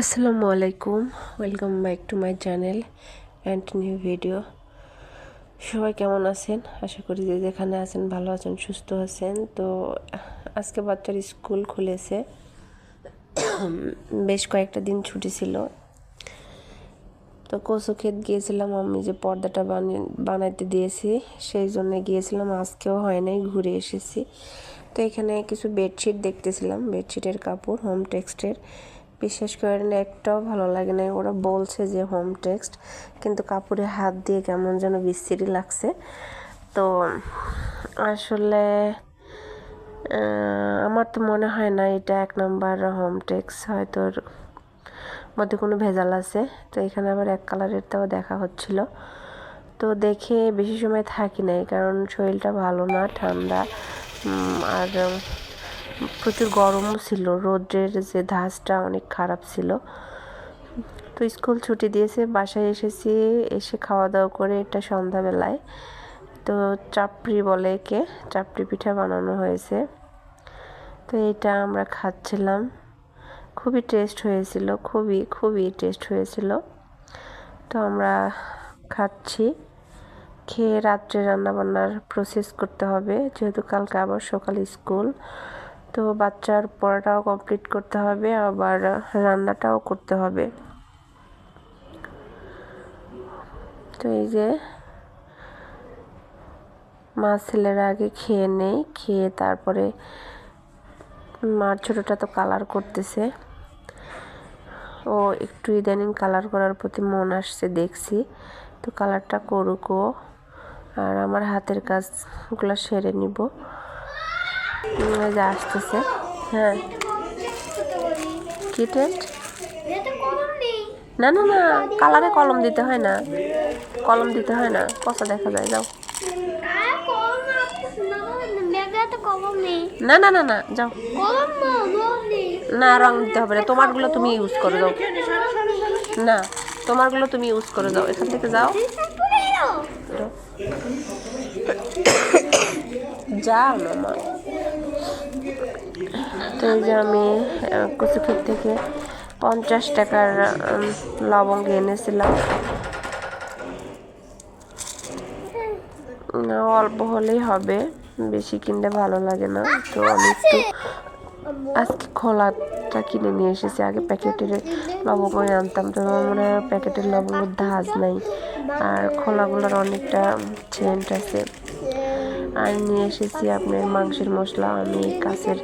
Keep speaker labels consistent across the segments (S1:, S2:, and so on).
S1: আসসালামু আলাইকুম। Welcome back to my channel and new video সবাই কেমন আছেন? আশা করি যে যেখানে আছেন, ভালো আছেন, সুস্থ আছেন। তো, আজকে বাচ্চার স্কুল খুলেছে। বেশ কয়েকটা দিন ছুটি ছিল। তো কচু ক্ষেত গিয়েছিলাম আমি যে পর্দাটা বানিয়ে, বানাইতে দিয়েছি। সেই জন্য গিয়েছিলাম, আজকেও হয় নাই, ঘুরে এসেছি। তো এখানে কিছু বেডশিট দেখতেছিলাম। বেডশিটের কাপড় হোম টেক্সটের বিশ্বাস করেন একটাও ভালো লাগে না ওরা বলছে যে হোম টেক্সট কিন্তু কাপড়ে হাত দিয়ে কেমন যেন বিশ্রী লাগছে। তো আসলে আমার তো মনে হয় না এটা এক নম্বর হোম টেক্স হয়তো মধ্যে কোনো ভেজাল আছে। তো এখানে আবার এক কালারেরটাও দেখা হচ্ছিল। তো দেখে বেশি সময় থাকি নাই, কারণ শরীরটা ভালো না, ঠান্ডা। আর প্রচুর গরমও ছিল। রোদ্রের যে ধাঁচটা অনেক খারাপ ছিল। তো স্কুল ছুটি দিয়েছে, বাসায় এসেছি, এসে খাওয়া দাওয়া করে এটা সন্ধ্যাবেলায়। তো চাপড়ি বলে একে, চাপড়ি পিঠা বানানো হয়েছে। তো এটা আমরা খাচ্ছিলাম। খুবই টেস্ট হয়েছিল, খুবই খুবই টেস্ট হয়েছিল। তো আমরা খাচ্ছি। খেয়ে রাত্রে রান্নাবান্নার প্রসেস করতে হবে, যেহেতু কালকে আবার সকালে স্কুল। তো বাচ্চার পড়াটাও কমপ্লিট করতে হবে, আবার রান্নাটাও করতে হবে। তো এই যে মা ছেলেরা আগে খেয়ে নেই, খেয়ে তারপরে মার ছোটোটা তো কালার করতেছে। ও একটু ইদানিং কালার করার প্রতি মন আসছে, দেখছি। তো কালারটা করুকও আর আমার হাতের কাজগুলো সেরে নিব। যে আসতেছে। হ্যাঁ। কি টেস্ট না না না কালারে কলম দিতে হয় না। কলম দিতে হয় না। কষা দেখা যায়, যাও। না না না না, যাও। না, রং দিতে হবে না। তোমারগুলো তুমি ইউজ করে দাও। না, তোমারগুলো তুমি ইউজ করে দাও। এখান থেকে যাও। যাও, মামা। তো এই যে আমি কচুক্ষেত থেকে পঞ্চাশ টাকার লবঙ্গ এনেছিলাম। অল্প হলেই হবে, বেশি কিনলে ভালো লাগে না। তো আমি একটু আজকে খোলাটা কিনে নিয়ে এসেছি, আগে প্যাকেটের লবঙ্গ আনতাম, তো মনে হয় প্যাকেটের লবঙ্গের ধাজ নাই। আর খোলাগুলোর অনেকটা সেন্ট আছে। আর নিয়ে এসেছি আপনার মাংসের মশলা। আমি কাছের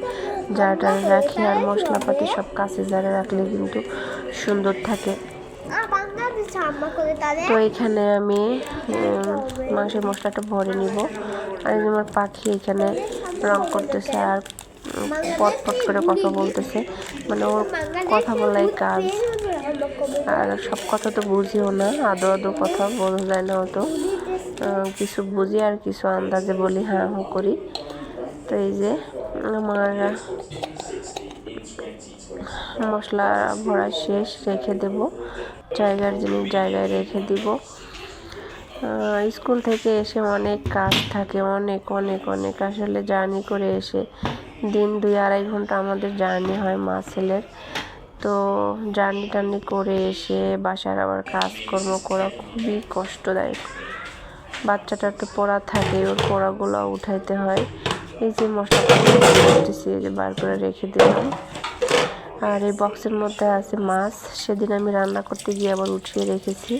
S1: জারটা রাখি আর মশলাপাতি সব কাছে জারে রাখলে কিন্তু সুন্দর থাকে। তো এখানে আমি মাংসের মশলাটা ভরে নিব। আর আমার পাখি এখানে রং করতেছে আর পট পট করে কথা বলতেছে। মানে ওর কথা বলাই কাজ। আর সব কথা তো বুঝিও না, আদো আদো কথা বোঝা যায় না অত। কিছু বুঝি আর কিছু আন্দাজে বলি হ্যাঁ হু করি। তো এই যে আমার মশলা ভরা শেষ, রেখে দেব। জায়গার জিনিস জায়গায় রেখে দিব। স্কুল থেকে এসে অনেক কাজ থাকে, অনেক অনেক অনেক। আসলে জার্নি করে এসে দিন দুই আড়াই ঘণ্টা আমাদের জার্নি হয় মা ছেলের। তো জার্নি টার্নি করে এসে বাসার আবার কাজকর্ম করা খুবই কষ্টদায়ক। বাচ্চাটার তো পড়া থাকে, ওর পড়াগুলো উঠাইতে হয়। এই যে মশলা করতেছি, এই যে বার করে রেখে দিলাম। আর এই বক্সের মধ্যে আছে মাছ, সেদিন আমি রান্না করতে গিয়ে আবার উঠিয়ে রেখেছি।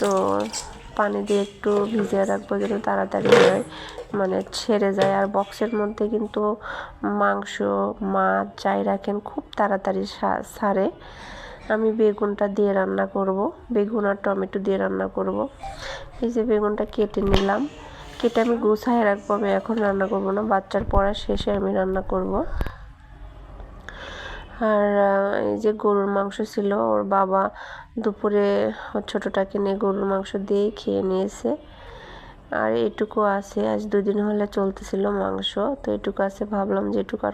S1: তো পানি দিয়ে একটু ভিজিয়ে রাখব যেন তাড়াতাড়ি হয় মানে ছেড়ে যায়। আর বক্সের মধ্যে কিন্তু মাংস, মাছ যাই রাখেন, খুব তাড়াতাড়ি সারে। আমি বেগুনটা দিয়ে রান্না করব। বেগুন আর টমেটো দিয়ে রান্না করব। এই যে বেগুনটা কেটে নিলাম। কেটে আমি গুছায় রাখব, আমি এখন রান্না করব না, বাচ্চার পড়া শেষে আমি রান্না করব। আর এই যে গরুর মাংস ছিল, ওর বাবা দুপুরে ছোটোটাকে নিয়ে গরুর মাংস দিয়েই খেয়ে নিয়েছে। আর এটুকু আছে, আজ দুদিন হলে চলতেছিল মাংস, তো এটুকু আছে, ভাবলাম যে এটুকু আর